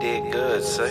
did good, say.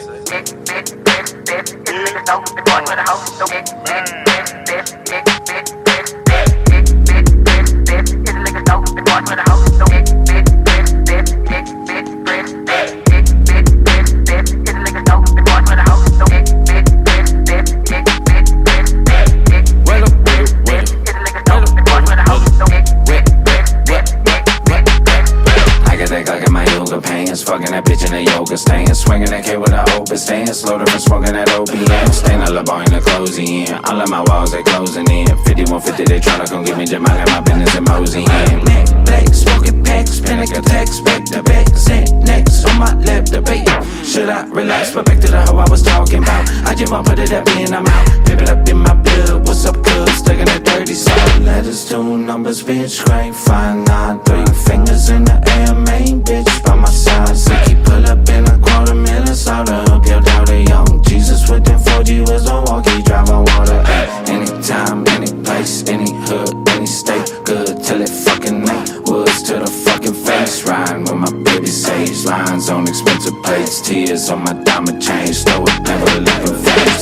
In a yoga stance, swinging that kid with an open stance, loaded for smoking that OPM, staying all up in the closing in. All of my walls they closing in. 5150 they tryna come get me, just minding my business and mosey in. Neck, black, smoking packs, panic attacks, back to back, set next on my lap, debate. Should I relax? But back to the hoe I was talking about. I just want to put it up in, I'm out. Pip it up in my blood, what's up, good? Stuck in that dirty side. Letters, two numbers, bitch, crank, five, nine, three fingers in the air, main Them 4G was a walkie, driving water. Ay, anytime, any place, any hood, any state, good till it fucking ain't. Woods to the fucking face, riding with my baby sage lines on expensive plates, tears on my diamond chain, slow it, never leaving face.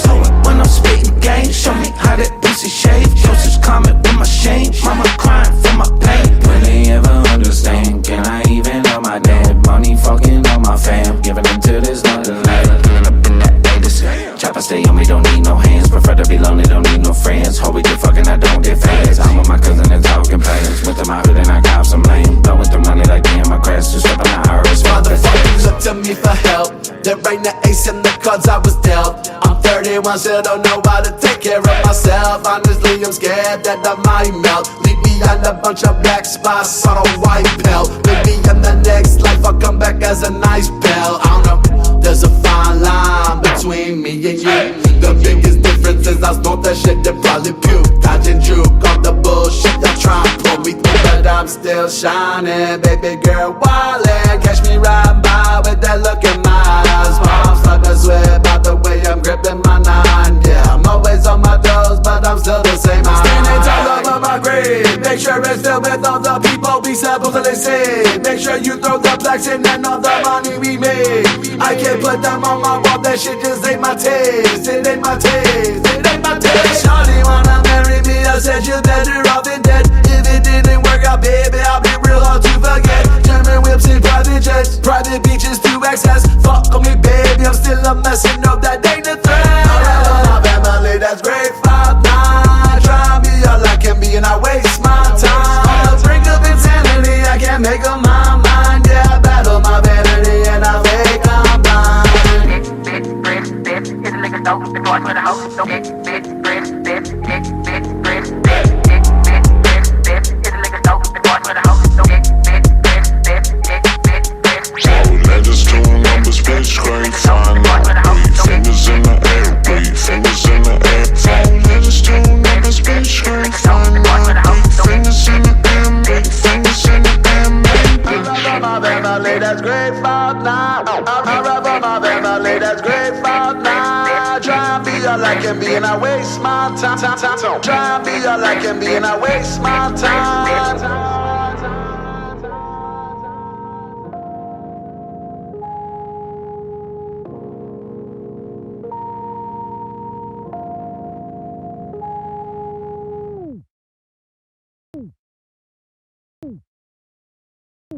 Me, don't need no hands. Prefer to be lonely, don't need no friends. Hope we get fucking, I don't get fans. I'm with my cousin and talking plans. Went to my hood and I got some lane. Blowing through money like damn, my crash just stepping out Iris. Motherfuckers look to me for help. There ain't the ace in the cards I was dealt. I'm 31, still don't know how to take care of myself. Honestly, I'm scared that I might melt. Leave me behind a bunch of black spots on a white belt. That shit that probably puke. Dodge and juke all the bullshit that try and pull me through, but I'm still shining, baby girl. Wildin', catch me riding by with that look in my eyes. Mom's like to swear about the way I'm gripping my nine. Yeah, I'm always on my toes, but I'm still the same. Standing tall over my grave. Make sure it's filled with all the people we supposedly save. Make sure you throw the blacks in and all the money we made. I can't put them on my wall, that shit just ain't my taste. It ain't my taste, beaches to. Fuck on me, baby, I'm still a mess, and know that ain't a threat. My family, that's great, five nine. Try and be all I can be, and I waste my time. Bring up insanity, I can't make up my mind. Yeah, I battle my vanity, and I fake I'm blind. Letters, air. my family, that's great five nine. I rap my family, that's great five nine. Try and be all I can be, and I waste my time. Try and be all I can be, and I waste my time.